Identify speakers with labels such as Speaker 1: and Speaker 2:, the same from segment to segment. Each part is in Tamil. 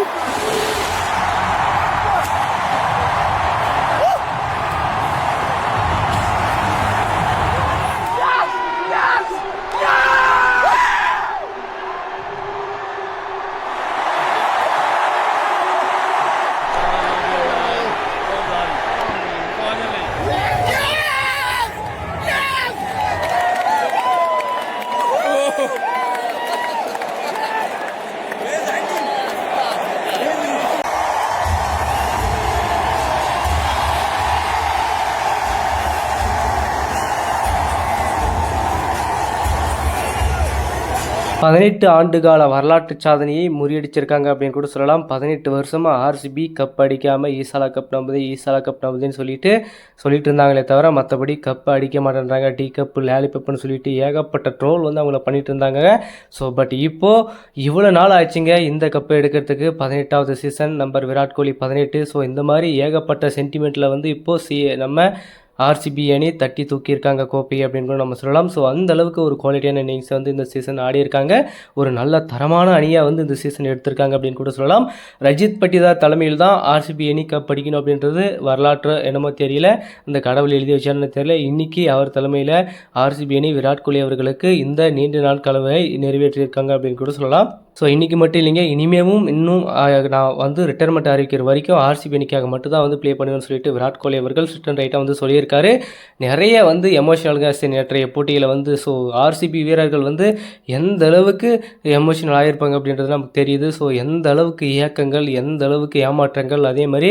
Speaker 1: you. பதினெட்டு ஆண்டுகால வரலாற்று சாதனையை முறியடிச்சிருக்காங்க அப்படின்னு கூட சொல்லலாம். பதினெட்டு வருஷமாக ஆர்சிபி கப் அடிக்காமல் ஈசாலா கப் நம்பது ஈசாலா கப் நம்பதுன்னு சொல்லிட்டு சொல்லிட்டு இருந்தாங்களே தவிர மற்றபடி கப் அடிக்க மாட்டேன்றாங்க. டீ கப்பு லேலிபப்புன்னு சொல்லிட்டு ஏகப்பட்ட ட்ரோல் வந்து அவங்கள பண்ணிட்டு இருந்தாங்க. ஸோ பட் இப்போது இவ்வளோ நாள் ஆச்சுங்க இந்த கப்பை எடுக்கிறதுக்கு. பதினெட்டாவது சீசன் நம்பர் விராட் கோலி பதினெட்டு. ஸோ இந்த மாதிரி ஏகப்பட்ட சென்டிமெண்ட்டில் வந்து இப்போது சி நம்ம ஆர்சிபி அணி தட்டி தூக்கியிருக்காங்க கோப்பை அப்படின்னு கூட நம்ம சொல்லலாம். ஸோ அந்த அளவுக்கு ஒரு குவாலிட்டியான இன்னிங்ஸ் வந்து இந்த சீசன் ஆடியிருக்காங்க ஒரு நல்ல தரமான அணியாக வந்து இந்த சீசன் எடுத்திருக்காங்க அப்படின்னு கூட சொல்லலாம். ரஜித் பட்டிதார் தலைமையில் தான் ஆர்சிபி அணி கப் படிக்கணும் அப்படின்றது வரலாற்று என்னமோ தெரியல. இந்த கடவுள் எழுதி வச்சாருன்னு தெரியல. இன்னைக்கு அவர் தலைமையில் ஆர்சிபி அணி விராட் கோலி அவர்களுக்கு இந்த நீண்ட நாள் கலவை நிறைவேற்றியிருக்காங்க அப்படின்னு கூட சொல்லலாம். ஸோ இன்றைக்கி மட்டும் இல்லைங்க. இனிமேவும் இன்னும் நான் வந்து ரிட்டைர்மெண்ட் அறிவிக்கிற வரைக்கும் ஆர்சிபி அணிக்காக மட்டும் தான் வந்து ப்ளே பண்ணுவேன்னு சொல்லிட்டு விராட் கோலி அவர்கள் ரிட்டன் ரைட்டாக வந்து சொல்லியிருக்காரு. நிறைய வந்து எமோஷனல்காக நேற்றைய போட்டியில் வந்து ஸோ ஆர்சிபி வீரர்கள் வந்து எந்த அளவுக்கு எமோஷனல் ஆகியிருப்பாங்க அப்படின்றது நமக்கு தெரியுது. ஸோ எந்த அளவுக்கு இயக்கங்கள் எந்த அளவுக்கு ஏமாற்றங்கள் அதே மாதிரி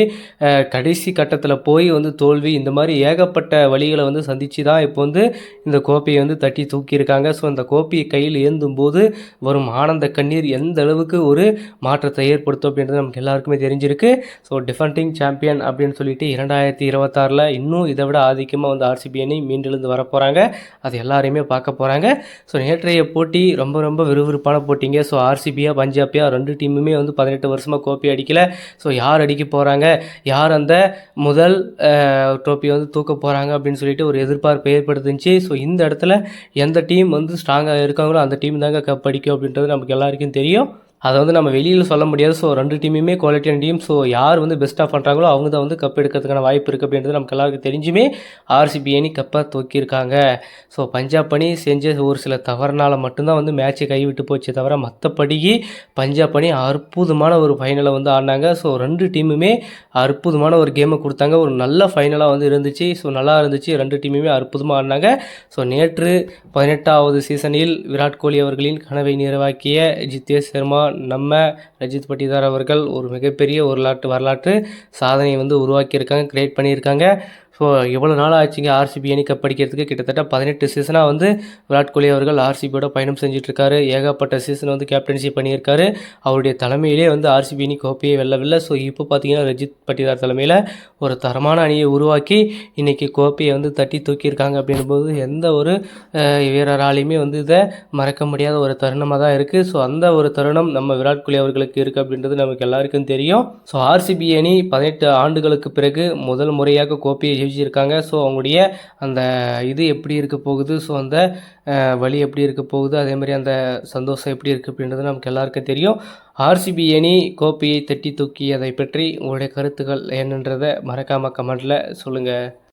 Speaker 1: கடைசி கட்டத்தில் போய் வந்து தோல்வி இந்த மாதிரி ஏகப்பட்ட வழிகளை வந்து சந்தித்து தான் இப்போ வந்து இந்த கோப்பையை வந்து தட்டி தூக்கியிருக்காங்க. ஸோ அந்த கோப்பையை கையில் ஏந்தும் போது வரும் ஆனந்த கண்ணீர் எந்த அளவுக்கு ஒரு மாற்றத்தை ஏற்படுத்தும் அப்படின்றது நமக்கு எல்லாருக்குமே தெரிஞ்சிருக்கு. ஸோ டிஃபண்டிங் சாம்பியன் அப்படின்னு சொல்லிட்டு இரண்டாயிரத்தி இருபத்தாறில் இன்னும் இதை விட ஆதிக்கமாக வந்து ஆர்சிபி அணி மீண்டெழுந்து வர போகிறாங்க அது எல்லாரையுமே பார்க்க போகிறாங்க ஸோ நேற்றைய போட்டி ரொம்ப ரொம்ப விறுவிறுப்பான போட்டிங்க. ஸோ ஆர்சிபியா பஞ்சாபியா ரெண்டு டீமுமே வந்து பதினெட்டு வருஷமாக கோப்பி அடிக்கல. ஸோ யார் அடிக்க போகிறாங்க யார் அந்த முதல் டோப்பியை வந்து தூக்க போகிறாங்க அப்படின்னு சொல்லிட்டு ஒரு எதிர்பார்ப்பு ஏற்படுத்துச்சு. ஸோ இந்த இடத்துல எந்த டீம் வந்து ஸ்ட்ராங்காக இருக்காங்களோ அந்த டீம் தாங்க கப் அடிக்கும் அப்படின்றது நமக்கு எல்லாருக்கும் தெரியும். அதை வந்து நம்ம வெளியில் சொல்ல முடியாது. ஸோ ரெண்டு டீமுமே குவாலிட்டியான டீம் ஸோ யார் வந்து பெஸ்ட்டாக பண்ணுறாங்களோ அவங்க தான் வந்து கப் எடுக்கிறதுக்கான வாய்ப்பு இருக்குது அப்படின்றது நமக்கு எல்லாருக்கும் தெரிஞ்சுமே ஆர்சிபி அணி கப்பை தூக்கியிருக்காங்க. ஸோ பஞ்சாப் அணி செஞ்ச ஒரு சில தவறுனால மட்டும்தான் வந்து மேட்ச்சை கைவிட்டு போச்சே தவிர மற்றபடிக்கு பஞ்சாப் அணி அற்புதமான ஒரு ஃபைனலை வந்து ஆடினாங்க. ஸோ ரெண்டு டீமுமே அற்புதமான ஒரு கேமை கொடுத்தாங்க. ஒரு நல்ல ஃபைனலாக வந்து இருந்துச்சு. ஸோ நல்லா இருந்துச்சு. ரெண்டு டீமுமே அற்புதமாக ஆடினாங்க. ஸோ நேற்று பதினெட்டாவது சீசனில் விராட் கோலி அவர்களின் கனவை நிறைவாக்கிய ஜித்தேஷ் சர்மா நம்ம ரஜித் பட்டிதார் அவர்கள் ஒரு மிகப்பெரிய வரலாற்று வரலாற்று சாதனையை வந்து உருவாக்கியிருக்காங்க கிரியேட் பண்ணியிருக்காங்க. ஸோ எவ்வளோ நாள் ஆச்சுங்க ஆர்சிபி அணி கப் அடிக்கிறதுக்கு. கிட்டத்தட்ட பதினெட்டு சீசனாக வந்து விராட் கோலி அவர்கள் ஆர்சிபியோட பயணம் செஞ்சிட்ருக்காரு. ஏகப்பட்ட சீசன் வந்து கேப்டன்ஷிப் பண்ணியிருக்காரு. அவருடைய தலைமையிலே வந்து ஆர்சிபி அணி கோப்பையை வெல்லவில்லை. ஸோ இப்போ பார்த்தீங்கன்னா ரஜித் பட்டிதார் தலைமையில் ஒரு தரமான அணியை உருவாக்கி இன்றைக்கி கோப்பையை வந்து தட்டி தூக்கியிருக்காங்க அப்படின்போது எந்த ஒரு வீரராலையுமே வந்து இதை மறக்க முடியாத ஒரு தருணமாக தான் இருக்குது ஸோ அந்த ஒரு தருணம் நம்ம விராட் கோலி அவர்களுக்கு இருக்குது அப்படின்றது நமக்கு எல்லாருக்கும் தெரியும். ஸோ ஆர்சிபி அணி பதினெட்டு ஆண்டுகளுக்கு பிறகு முதல் முறையாக கோப்பையை ஜெயிச்சிருக்காங்க ஸோ அவங்களுடைய அந்த இது எப்படி இருக்க போகுது? ஸோ அந்த வழி எப்படி இருக்க போகுது? அதே மாதிரி அந்த சந்தோஷம் எப்படி இருக்குது அப்படின்றது நமக்கு எல்லாருக்கும் தெரியும். ஆர்சிபி அணி கோப்பையை தட்டி தூக்கியதை பற்றி உங்களுடைய கருத்துக்கள் என்னன்றதை மறக்காமல் கமெண்ட்டில் சொல்லுங்கள்